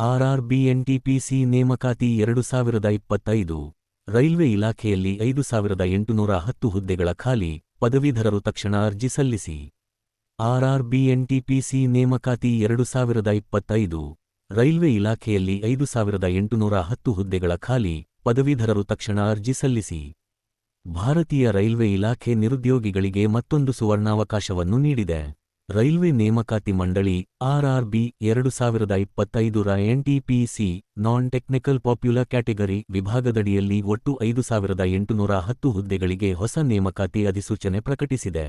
ಆರ್ಆರ್ಬಿಎನ್ಟಿಪಿಸಿ ನೇಮಕಾತಿ ಎರಡು ಸಾವಿರದ ಇಪ್ಪತ್ತೈದು. ರೈಲ್ವೆ ಇಲಾಖೆಯಲ್ಲಿ ಐದು ಸಾವಿರದ ಎಂಟುನೂರ ಹತ್ತು ಹುದ್ದೆಗಳ ಖಾಲಿ, ಪದವೀಧರರು ತಕ್ಷಣ ಅರ್ಜಿ ಸಲ್ಲಿಸಿ. ಆರ್ಆರ್ಬಿಎನ್ಟಿಪಿಸಿ ನೇಮಕಾತಿ ಎರಡು ಸಾವಿರದ ಇಪ್ಪತ್ತೈದು. ರೈಲ್ವೆ ಇಲಾಖೆಯಲ್ಲಿ ಐದು ಸಾವಿರದ ಎಂಟುನೂರ ಹತ್ತು ಹುದ್ದೆಗಳ ಖಾಲಿ, ಪದವೀಧರರು ತಕ್ಷಣ ಅರ್ಜಿ ಸಲ್ಲಿಸಿ. ಭಾರತೀಯ ರೈಲ್ವೆ ಇಲಾಖೆ ನಿರುದ್ಯೋಗಿಗಳಿಗೆ ಮತ್ತೊಂದು ಸುವರ್ಣಾವಕಾಶವನ್ನು ನೀಡಿದೆ. ರೈಲ್ವೆ ನೇಮಕಾತಿ ಮಂಡಳಿ ಆರ್ಆರ್ಬಿ ಎರಡು ಸಾವಿರದ ಇಪ್ಪತ್ತೈದರ NTPC non technical popular category ವಿಭಾಗದಡಿಯಲ್ಲಿ ಒಟ್ಟು ಐದು ಸಾವಿರದ ಎಂಟುನೂರ ಹತ್ತು ಹುದ್ದೆಗಳಿಗೆ ಹೊಸ ನೇಮಕಾತಿ ಅಧಿಸೂಚನೆ ಪ್ರಕಟಿಸಿದೆ.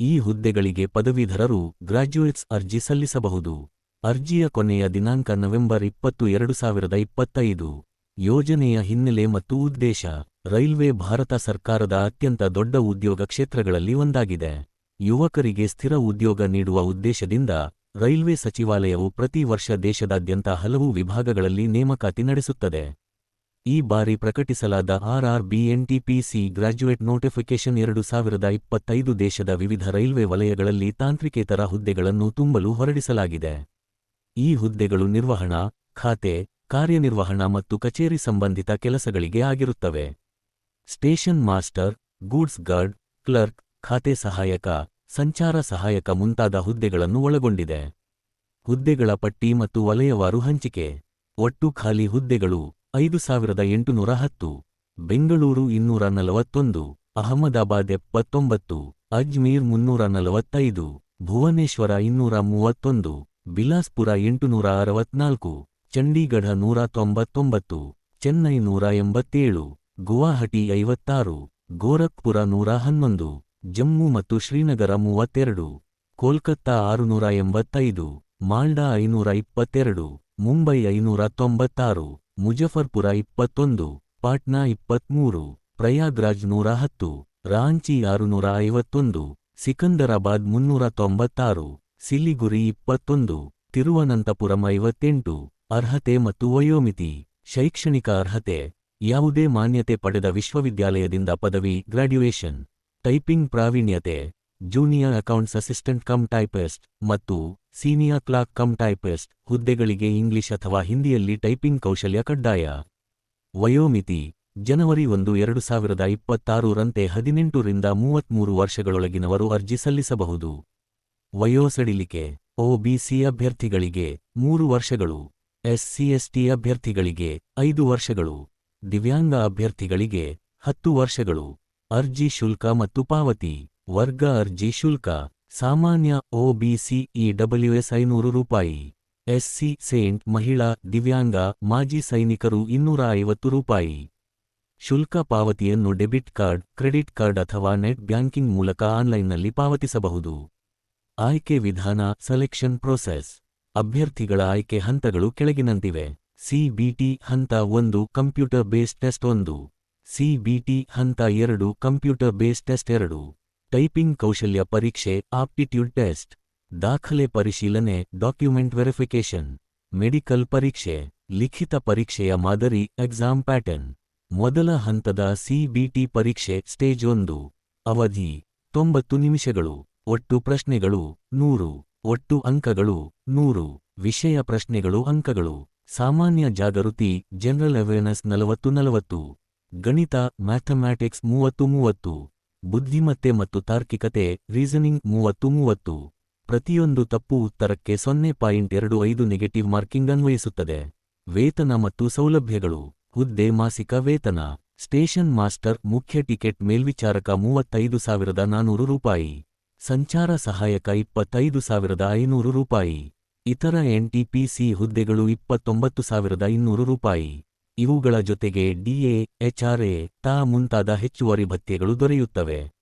ಈ ಹುದ್ದೆಗಳಿಗೆ ಪದವೀಧರರು ಗ್ರಾಜ್ಯುಯೇಟ್ಸ್ ಅರ್ಜಿ ಸಲ್ಲಿಸಬಹುದು. ಅರ್ಜಿಯ ಕೊನೆಯ ದಿನಾಂಕ ನವೆಂಬರ್ ಇಪ್ಪತ್ತು, ಎರಡು ಸಾವಿರದ ಇಪ್ಪತ್ತೈದು. ಯೋಜನೆಯ ಹಿನ್ನೆಲೆ ಮತ್ತು ಉದ್ದೇಶ. ರೈಲ್ವೆ ಭಾರತ ಸರ್ಕಾರದ ಅತ್ಯಂತ ದೊಡ್ಡ ಉದ್ಯೋಗ ಕ್ಷೇತ್ರಗಳಲ್ಲಿ ಒಂದಾಗಿದೆ. ಯುವಕರಿಗೆ ಸ್ಥಿರ ಉದ್ಯೋಗ ನೀಡುವ ಉದ್ದೇಶದಿಂದ ರೈಲ್ವೆ ಸಚಿವಾಲಯವು ಪ್ರತಿ ವರ್ಷ ದೇಶದಾದ್ಯಂತ ಹಲವು ವಿಭಾಗಗಳಲ್ಲಿ ನೇಮಕಾತಿ ನಡೆಸುತ್ತದೆ. ಈ ಬಾರಿ ಪ್ರಕಟಿಸಲಾದ ಆರ್ಆರ್ಬಿಎನ್ಟಿಪಿಸಿ ಗ್ರಾಜ್ಯುಯೇಟ್ ನೋಟಿಫಿಕೇಷನ್ ಎರಡು ಸಾವಿರದ ಇಪ್ಪತ್ತೈದು ದೇಶದ ವಿವಿಧ ರೈಲ್ವೆ ವಲಯಗಳಲ್ಲಿ ತಾಂತ್ರಿಕೇತರ ಹುದ್ದೆಗಳನ್ನು ತುಂಬಲು ಹೊರಡಿಸಲಾಗಿದೆ. ಈ ಹುದ್ದೆಗಳು ನಿರ್ವಹಣಾ, ಖಾತೆ, ಕಾರ್ಯನಿರ್ವಹಣಾ ಮತ್ತು ಕಚೇರಿ ಸಂಬಂಧಿತ ಕೆಲಸಗಳಿಗೆ ಆಗಿರುತ್ತವೆ. Station master, goods guard, clerk ಖಾತೆ ಸಹಾಯಕ, ಸಂಚಾರ ಸಹಾಯಕ ಮುಂತಾದ ಹುದ್ದೆಗಳನ್ನು ಒಳಗೊಂಡಿದೆ. ಹುದ್ದೆಗಳ ಪಟ್ಟಿ ಮತ್ತು ವಲಯವಾರು ಹಂಚಿಕೆ. ಒಟ್ಟು ಖಾಲಿ ಹುದ್ದೆಗಳು ಐದು ಸಾವಿರದ ಎಂಟುನೂರ ಹತ್ತು. ಬೆಂಗಳೂರು ಇನ್ನೂರ ನಲವತ್ತೊಂದು, ಅಹಮದಾಬಾದ್ ಎಪ್ಪತ್ತೊಂಬತ್ತು, ಅಜ್ಮೀರ್ ಮುನ್ನೂರ ನಲವತ್ತೈದು, ಭುವನೇಶ್ವರ ಇನ್ನೂರ ಮೂವತ್ತೊಂದು, ಬಿಲಾಸ್ಪುರ ಎಂಟುನೂರ ಅರವತ್ನಾಲ್ಕು, ಚಂಡೀಗಢ ನೂರ ತೊಂಬತ್ತೊಂಬತ್ತು, ಚೆನ್ನೈ ನೂರ ಎಂಬತ್ತೇಳು, ಗುವಾಹಟಿ ಐವತ್ತಾರು, ಗೋರಖ್ಪುರ ನೂರ ಹನ್ನೊಂದು. ಜಮ್ಮು ಮತ್ತು ಶ್ರೀನಗರ ಮೂವತ್ತೆರಡು, ಕೋಲ್ಕತ್ತಾ ಆರುನೂರ ಎಂಬತ್ತೈದು ಮಾಲ್ಡಾ ಐನೂರ ಇಪ್ಪತ್ತೆರಡು ಮುಂಬೈ ಐನೂರ ತೊಂಬತ್ತಾರು ಮುಜಫರ್ಪುರ ಇಪ್ಪತ್ತೊಂದು, ಪಾಟ್ನಾ ಇಪ್ಪತ್ಮೂರು, ಪ್ರಯಾಗ್ರಾಜ್ ನೂರ ಹತ್ತು ರಾಂಚಿ ಆರುನೂರ ಐವತ್ತೊಂದು ಸಿಕಂದರಾಬಾದ್ ಮುನ್ನೂರ ತೊಂಬತ್ತಾರು ಸಿಲಿಗುರಿ ಇಪ್ಪತ್ತೊಂದು, ತಿರುವನಂತಪುರಂ ಐವತ್ತೆಂಟು, ಅರ್ಹತೆ ಮತ್ತು ವಯೋಮಿತಿ, ಶೈಕ್ಷಣಿಕ ಅರ್ಹತೆ, ಯಾವುದೇ ಮಾನ್ಯತೆ ಪಡೆದ ವಿಶ್ವವಿದ್ಯಾಲಯದಿಂದ ಪದವಿ graduation typing ಪ್ರಾವೀಣ್ಯತೆ, junior accounts assistant cum typist ಮತ್ತು ಸೀನಿಯರ್ ಕ್ಲಾರ್ಕ್ ಕಮ್ ಟೈಪಿಸ್ಟ್ ಹುದ್ದೆಗಳಿಗೆ ಇಂಗ್ಲಿಷ್ ಅಥವಾ ಹಿಂದಿಯಲ್ಲಿ ಟೈಪಿಂಗ್ ಕೌಶಲ್ಯ ಕಡ್ಡಾಯ. ವಯೋಮಿತಿ, ಜನವರಿ ಒಂದು, ಎರಡು ಸಾವಿರದ ಇಪ್ಪತ್ತಾರರಂತೆ ಹದಿನೆಂಟರಿಂದ ಮೂವತ್ಮೂರು ವರ್ಷಗಳೊಳಗಿನವರು ಅರ್ಜಿ ಸಲ್ಲಿಸಬಹುದು. ವಯೋಸಡಿಲಿಕೆ ಒಬಿಸಿ ಅಭ್ಯರ್ಥಿಗಳಿಗೆ ಮೂರು ವರ್ಷಗಳು ಎಸ್ಸಿಎಸ್ಟಿ ಅಭ್ಯರ್ಥಿಗಳಿಗೆ ಐದು ವರ್ಷಗಳು, ದಿವ್ಯಾಂಗ ಅಭ್ಯರ್ಥಿಗಳಿಗೆ ಹತ್ತು ವರ್ಷಗಳು. ಅರ್ಜಿ ಶುಲ್ಕ ಮತ್ತು ಪಾವತಿ. ವರ್ಗ ಅರ್ಜಿ ಶುಲ್ಕ. ಸಾಮಾನ್ಯ ಒಬಿಸಿ ಇಡಬ್ಲ್ಯೂಎಸ್ ಐನೂರು ರೂಪಾಯಿ. ಎಸ್ಸಿ ಸೇಂಟ್ ಮಹಿಳಾ ದಿವ್ಯಾಂಗ ಮಾಜಿ ಸೈನಿಕರು ಇನ್ನೂರ ಐವತ್ತು ರೂಪಾಯಿ. ಶುಲ್ಕ ಪಾವತಿಯನ್ನು ಡೆಬಿಟ್ ಕಾರ್ಡ್, ಕ್ರೆಡಿಟ್ ಕಾರ್ಡ್ ಅಥವಾ ನೆಟ್ ಬ್ಯಾಂಕಿಂಗ್ ಮೂಲಕ ಆನ್ಲೈನ್ನಲ್ಲಿ ಪಾವತಿಸಬಹುದು. ಆಯ್ಕೆ ವಿಧಾನ, ಸೆಲೆಕ್ಷನ್ ಪ್ರೋಸೆಸ್. ಅಭ್ಯರ್ಥಿಗಳ ಆಯ್ಕೆ ಹಂತಗಳು ಕೆಳಗಿನಂತಿವೆ. ಸಿಬಿಟಿ ಹಂತ ಒಂದು, ಕಂಪ್ಯೂಟರ್ ಬೇಸ್ಡ್ ಟೆಸ್ಟ್ ಒಂದು. ಸಿಬಿಟಿ ಹಂತ ಎರಡು, ಕಂಪ್ಯೂಟರ್ ಬೇಸ್ ಟೆಸ್ಟ್ ಎರಡು. ಟೈಪಿಂಗ್ ಕೌಶಲ್ಯ ಪರೀಕ್ಷೆ, ಆಪ್ಟಿಟ್ಯೂಡ್ ಟೆಸ್ಟ್. ದಾಖಲೆ ಪರಿಶೀಲನೆ, ಡಾಕ್ಯುಮೆಂಟ್ ವೆರಿಫಿಕೇಶನ್ ಮೆಡಿಕಲ್ ಪರೀಕ್ಷೆ, ಲಿಖಿತ ಪರೀಕ್ಷೆಯ ಮಾದರಿ, ಎಕ್ಸಾಮ್ ಪ್ಯಾಟರ್ನ್. ಮೊದಲ ಹಂತದ ಸಿಬಿಟಿ ಪರೀಕ್ಷೆ, ಸ್ಟೇಜ್ ಒಂದು. ಅವಧಿ, ತೊಂಬತ್ತು ನಿಮಿಷಗಳು. ಒಟ್ಟು ಪ್ರಶ್ನೆಗಳು, ನೂರು. ಒಟ್ಟು ಅಂಕಗಳು, ನೂರು. ವಿಷಯ ಪ್ರಶ್ನೆಗಳು, ಅಂಕಗಳು. ಸಾಮಾನ್ಯ ಜಾಗೃತಿ, ಜನರಲ್ ಅವೇರ್ನೆಸ್ ನಲವತ್ತು ನಲವತ್ತು. ಗಣಿತ ಮ್ಯಾಥಮ್ಯಾಟಿಕ್ಸ್ ಮೂವತ್ತು ಮೂವತ್ತು, ಬುದ್ಧಿಮತ್ತೆ ಮತ್ತು ತಾರ್ಕಿಕತೆ ರೀಸನಿಂಗ್ ಮೂವತ್ತು ಮೂವತ್ತು. ಪ್ರತಿಯೊಂದು ತಪ್ಪು ಉತ್ತರಕ್ಕೆ ಸೊನ್ನೆ ಪಾಯಿಂಟ್ ಎರಡು ಐದು ನೆಗೆಟಿವ್ ಮಾರ್ಕಿಂಗ್ ಅನ್ವಯಿಸುತ್ತದೆ. ವೇತನ ಮತ್ತು ಸೌಲಭ್ಯಗಳು, ಹುದ್ದೆ, ಮಾಸಿಕ ವೇತನ ಸ್ಟೇಷನ್ ಮಾಸ್ಟರ್ ಮುಖ್ಯ ಟಿಕೆಟ್ ಮೇಲ್ವಿಚಾರಕ ಮೂವತ್ತೈದು ಸಾವಿರದ ನಾನೂರು ರೂಪಾಯಿ, ಸಂಚಾರ ಸಹಾಯಕ ಇಪ್ಪತ್ತೈದು ಸಾವಿರದ ಐನೂರು ರೂಪಾಯಿ, ಇತರ ಎನ್ಟಿಪಿಸಿ ಹುದ್ದೆಗಳು ಇಪ್ಪತ್ತೊಂಬತ್ತು ಸಾವಿರದ ಇನ್ನೂರು ರೂಪಾಯಿ. ಇವುಗಳ ಜೊತೆಗೆ ಡಿಎ ಎಚ್ಆರ್ಎ ತಾ ಮುಂತಾದ ಹೆಚ್ಚುವರಿ ಭತ್ಯೆಗಳು ದೊರೆಯುತ್ತವೆ.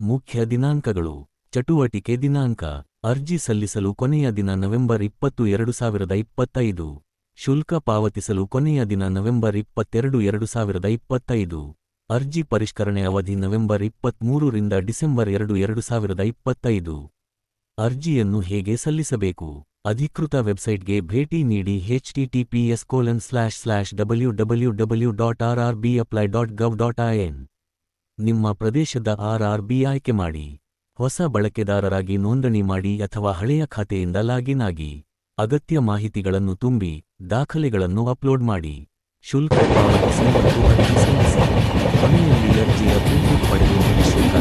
ಮುಖ್ಯ ದಿನಾಂಕಗಳು. ಚಟುವಟಿಕೆ ದಿನಾಂಕ. ಅರ್ಜಿ ಸಲ್ಲಿಸಲು ಕೊನೆಯ ದಿನ ನವೆಂಬರ್ ಇಪ್ಪತ್ತು ಎರಡು ಸಾವಿರದ ಇಪ್ಪತ್ತೈದು. ಶುಲ್ಕ ಪಾವತಿಸಲು ಕೊನೆಯ ದಿನ ನವೆಂಬರ್ ಇಪ್ಪತ್ತೆರಡು ಎರಡು ಸಾವಿರದ ಇಪ್ಪತ್ತೈದು. ಅರ್ಜಿ ಪರಿಷ್ಕರಣೆ ಅವಧಿ ನವೆಂಬರ್ ಇಪ್ಪತ್ಮೂರರಿಂದ ಡಿಸೆಂಬರ್ ಎರಡು ಎರಡು ಸಾವಿರದ ಇಪ್ಪತ್ತೈದು. ಅರ್ಜಿಯನ್ನು ಹೇಗೆ ಸಲ್ಲಿಸಬೇಕು? ಅಧಿಕೃತ ವೆಬ್ಸೈಟ್ಗೆ ಭೇಟಿ ನೀಡಿ HTTPS colon slash slash W W W dot R R B apply dot gov dot N ನಿಮ್ಮ ಪ್ರದೇಶದ ಆರ್ ಆರ್ ಬಿ ಆಯ್ಕೆ ಮಾಡಿ, ಹೊಸ ಬಳಕೆದಾರರಾಗಿ ನೋಂದಣಿ ಮಾಡಿ ಅಥವಾ ಹಳೆಯ ಖಾತೆಯಿಂದ ಲಾಗಿನ್ ಆಗಿ, ಅಗತ್ಯ ಮಾಹಿತಿಗಳನ್ನು ತುಂಬಿ, ದಾಖಲೆಗಳನ್ನು ಅಪ್ಲೋಡ್ ಮಾಡಿ. ಶುಲ್ಕ ಪಾವತಿಸಿ ಮತ್ತು ಅರ್ಜಿ ಸಲ್ಲಿಸಿ ಅರ್ಜಿಯ ಪಡೆಯುವ ಶುಲ್ಕ